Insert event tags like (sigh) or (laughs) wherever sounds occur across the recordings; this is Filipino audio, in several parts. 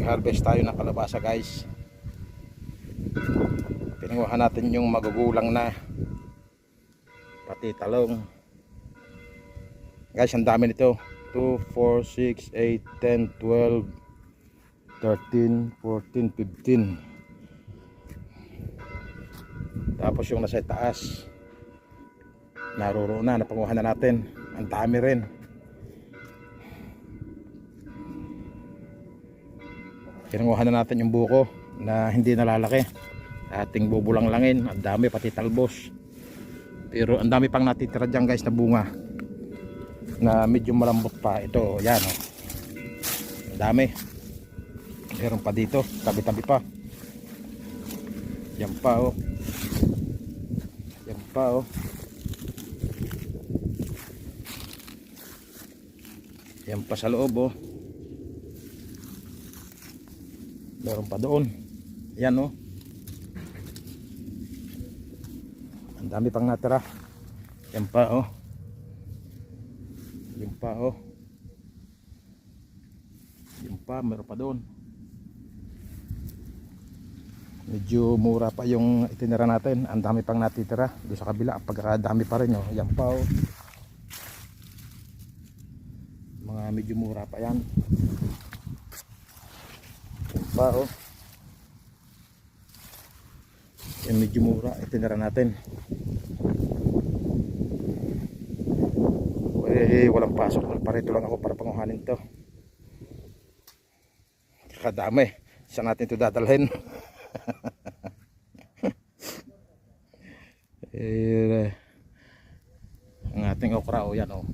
nag-harvest tayo ng kalabasa guys. Pinanguha natin yung magugulang na pati talong. Guys ang dami nito. 2, 4, 6, 8, 10, 12 13, 14, 15 tapos yung nasa taas naroroon na napanguha na natin. Ang dami rin pinanguha na natin yung buko na hindi nalalaki. Ating bubulang langin ang dami pati talbos. Pero ang dami pang natitira dyan guys na bunga. Na medyo malambot pa. Ito yan oh. ang dami. Meron pa dito tabi tabi pa. Yan pa oh. Yan pa oh. Yan pa sa loob oh meron pa doon. Yan oh. Ang dami pang natira. Yan pa oh. Yan pa oh. Yan pa meron pa doon. Medyo mura pa yung itinira natin. Ang dami pang natitira. Doon sa kabila pagkakadami pa rin oh. Yan pa oh. Mga medyo mura pa yan pa oh yan medyo mura. Itinira natin. Eh walang pasok. Parito lang ako para panguhanin to. Kadami. Saan natin ito dadalhin? (laughs) Eh, ang ating okra o yan o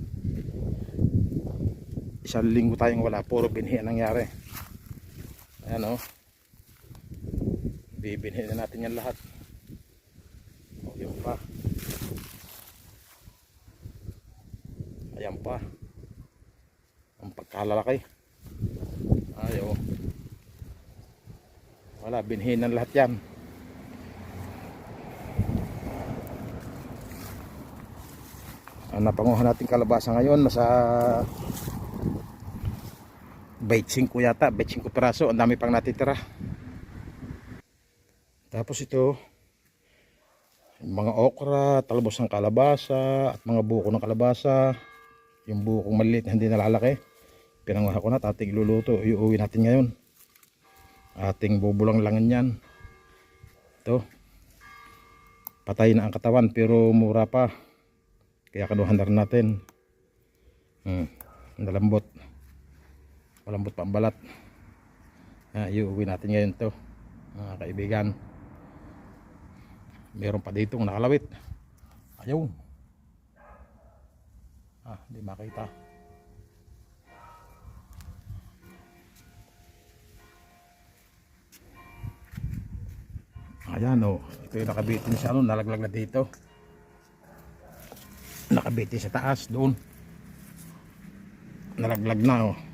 isang linggo tayong wala. Puro binhi ang nangyari ayan o bibinhi na natin yan lahat. O yun pa. Ayan pa. Ang pagkalalaki. Ay o wala binhi ng lahat yan. Ang napanguha natin kalabasa ngayon. Nasa 25 yata 25 peraso ang dami pang natitira. Tapos ito mga okra, talbos ng kalabasa at mga buko ng kalabasa. Yung bukong maliit na hindi nalalaki. Pinanguha ko na at ating iluluto iuwi natin ngayon. Ating bubulang langin yan. Ito patay na ang katawan pero mura pa. Kaya kanuhan na rin natin. Hmm, nalambot malambot pa ang balat ah, iuwi natin ngayon to mga kaibigan. Meron pa dito nakalawit. Ayaw. Ah hindi makita. Ayan o ito yung nakabitin sa ano nalaglag na dito. Nakabitin sa taas doon. Nalaglag na o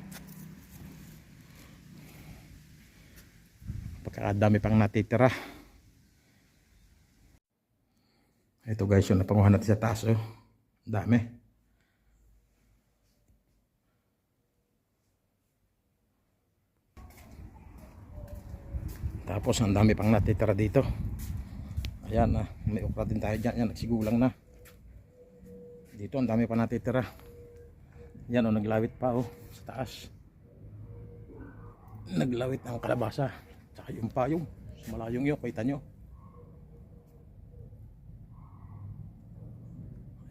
pagkakadami pang natitira. Ito guys yung napanguhan natin sa taas oh. Dami. Tapos ang dami pang natitira dito. Ayan ah, may ukra din tayo dyan. Yan nagsigulang na. Dito ang dami pa natitira. Yan oh naglawit pa oh sa taas. Naglawit ang kalabasa tsaka yung payong. Malayong yun kita nyo.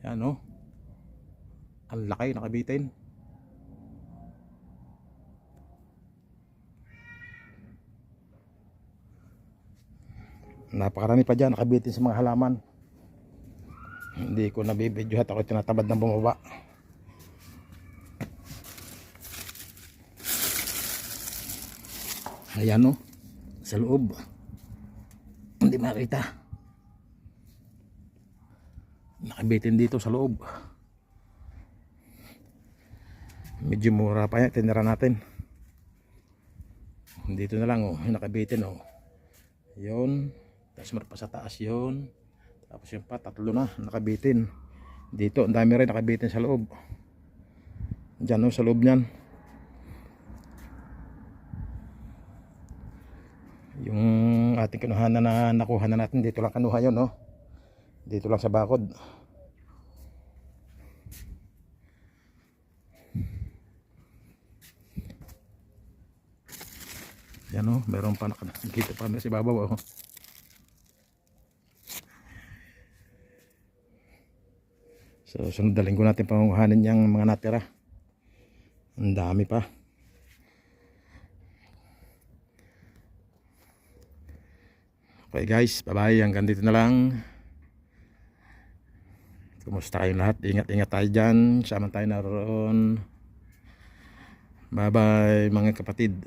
Yan oh. Ang laki nakabitin. Napakarami pa dyan nakabitin sa mga halaman. Hindi ko nabibidyo at ako tinatabad ng bumaba. Ayan o sa loob. Hindi makita. Nakabitin dito sa loob. Medyo mura pa yan. Tinira natin. Dito na lang oh. Nakabitin oh. Yun. Tapos meron pa sa taas yun. Tapos yung pa tatlo na nakabitin. Dito ang dami rin nakabitin sa loob. Dyan oh sa loob nyan ating kinuha na, na nakuha na natin. Dito lang kanuha yun, no? Dito lang sa bakod. Yan o, meron pa nakikita pa na si Babaw. Oh. So, sunod na linggo natin pangunguhanin yung mga natira. Ang dami pa. Okay guys, bye-bye. Hanggang dito na lang. Kumusta kayong lahat? Ingat-ingat tayo dyan. Sama tayo naroon. Bye-bye mga kapatid.